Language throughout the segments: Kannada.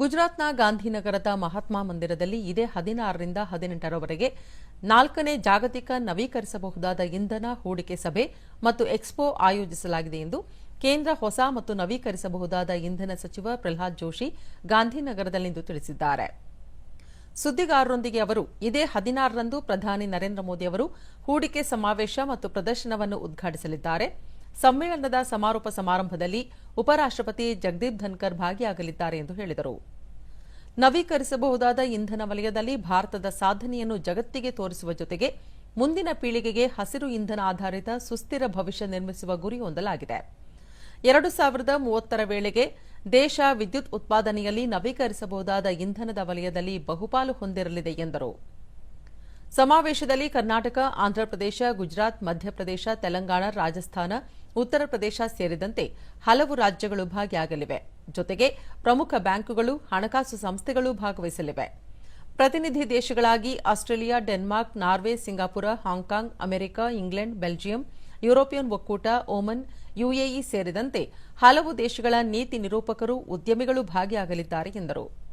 ಗುಜರಾತ್ನ ಗಾಂಧಿನಗರದ ಮಹಾತ್ಮ ಮಂದಿರದಲ್ಲಿ ಇದೇ ಹದಿನಾರರಿಂದ ಹದಿನೆಂಟರವರೆಗೆ ನಾಲ್ಕನೇ ಜಾಗತಿಕ ನವೀಕರಿಸಬಹುದಾದ ಇಂಧನ ಹೂಡಿಕೆ ಸಭೆ ಮತ್ತು ಎಕ್ಸ್ಪೋ ಆಯೋಜಿಸಲಾಗಿದೆ ಎಂದು ಕೇಂದ್ರ ಹೊಸ ಮತ್ತು ನವೀಕರಿಸಬಹುದಾದ ಇಂಧನ ಸಚಿವ ಪ್ರಹ್ಲಾದ್ ಜೋಶಿ ಗಾಂಧಿನಗರದಲ್ಲಿಂದು ತಿಳಿಸಿದ್ದಾರೆ. ಸುದ್ದಿಗಾರರೊಂದಿಗೆ ಅವರು, ಇದೇ ಹದಿನಾರರಂದು ಪ್ರಧಾನಿ ನರೇಂದ್ರ ಮೋದಿ ಅವರು ಹೂಡಿಕೆ ಸಮಾವೇಶ ಮತ್ತು ಪ್ರದರ್ಶನವನ್ನು ಉದ್ಘಾಟಿಸಲಿದ್ದಾರೆ. ಸಮ್ಮೇಳನದ ಸಮಾರೋಪ ಸಮಾರಂಭದಲ್ಲಿ ಉಪರಾಷ್ಟಪತಿ ಜಗದೀಪ್ ಧನ್ಕರ್ ಭಾಗಿಯಾಗಲಿದ್ದಾರೆ ಎಂದು ಹೇಳಿದರು. ನವೀಕರಿಸಬಹುದಾದ ಇಂಧನ ವಲಯದಲ್ಲಿ ಭಾರತದ ಸಾಧನೆಯನ್ನು ಜಗತ್ತಿಗೆ ತೋರಿಸುವ ಜೊತೆಗೆ ಮುಂದಿನ ಪೀಳಿಗೆಗೆ ಹಸಿರು ಇಂಧನ ಆಧಾರಿತ ಸುಸ್ಥಿರ ಭವಿಷ್ಯ ನಿರ್ಮಿಸುವ ಗುರಿ ಹೊಂದಲಾಗಿದೆ. ಎರಡು ಸಾವಿರದ ಮೂವತ್ತರ ವೇಳೆಗೆ ದೇಶ ವಿದ್ಯುತ್ ಉತ್ಪಾದನೆಯಲ್ಲಿ ನವೀಕರಿಸಬಹುದಾದ ಇಂಧನದ ವಲಯದಲ್ಲಿ ಬಹುಪಾಲು ಹೊಂದಿರಲಿದೆ ಎಂದರು. ಸಮಾವೇಶದಲ್ಲಿ ಕರ್ನಾಟಕ ಆಂಧ್ರಪ್ರದೇಶ ಗುಜರಾತ್ ಮಧ್ಯಪ್ರದೇಶ ತೆಲಂಗಾಣ, ರಾಜಸ್ಥಾನ, ಉತ್ತರ ಪ್ರದೇಶ ಸೇರಿದಂತೆ ಹಲವು ರಾಜ್ಯಗಳು ಭಾಗಿಯಾಗಲಿವೆ. ಜೊತೆಗೆ ಪ್ರಮುಖ ಬ್ಯಾಂಕುಗಳು, ಹಣಕಾಸು ಸಂಸ್ಥೆಗಳು ಭಾಗವಹಿಸಲಿವೆ. ಪ್ರತಿನಿಧಿ ದೇಶಗಳಾಗಿ Australia, Denmark, Norway, Singapore, Hong Kong, America, England, Belgium, European ಒಕ್ಕೂಟ ಓಮನ್ ಯುಎಇ ಸೇರಿದಂತೆ ಹಲವು ದೇಶಗಳ ನೀತಿ ನಿರೂಪಕರು, ಉದ್ಯಮಿಗಳು ಭಾಗಿಯಾಗಲಿದ್ದಾರೆ ಎಂದರು.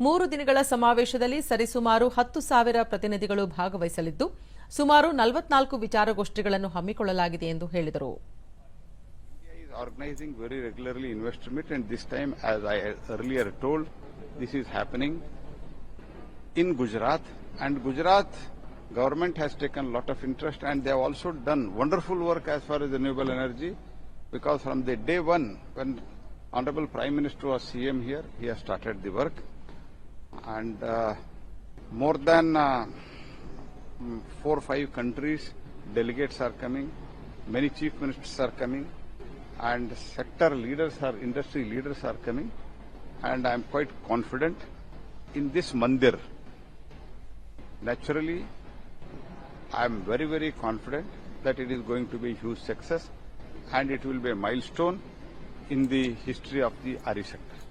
ಮೂರು ದಿನಗಳ ಸಮಾವೇಶದಲ್ಲಿ ಸರಿಸುಮಾರು ಹತ್ತು ಸಾವಿರ ಪ್ರತಿನಿಧಿಗಳು ಭಾಗವಹಿಸಲಿದ್ದು ಸುಮಾರು ನಲವತ್ನಾಲ್ಕು ವಿಚಾರಗೋಷ್ಠಿಗಳನ್ನು ಹಮ್ಮಿಕೊಳ್ಳಲಾಗಿದೆ ಎಂದು ಹೇಳಿದರು organizing very regularly investor meet and this time as I earlier told this is happening in Gujarat and Gujarat government has taken lot of interest and they have also done wonderful work as far as renewable energy because from the day one when honorable prime minister was CM here he has started the work and uh, more than uh, mm, four or five countries delegates are coming many chief ministers are coming and sector leaders are industry leaders are coming. And i am quite confident in this mandir. Naturally i am very very confident that it is going to be a huge success and it will be a milestone in the history of the RE sector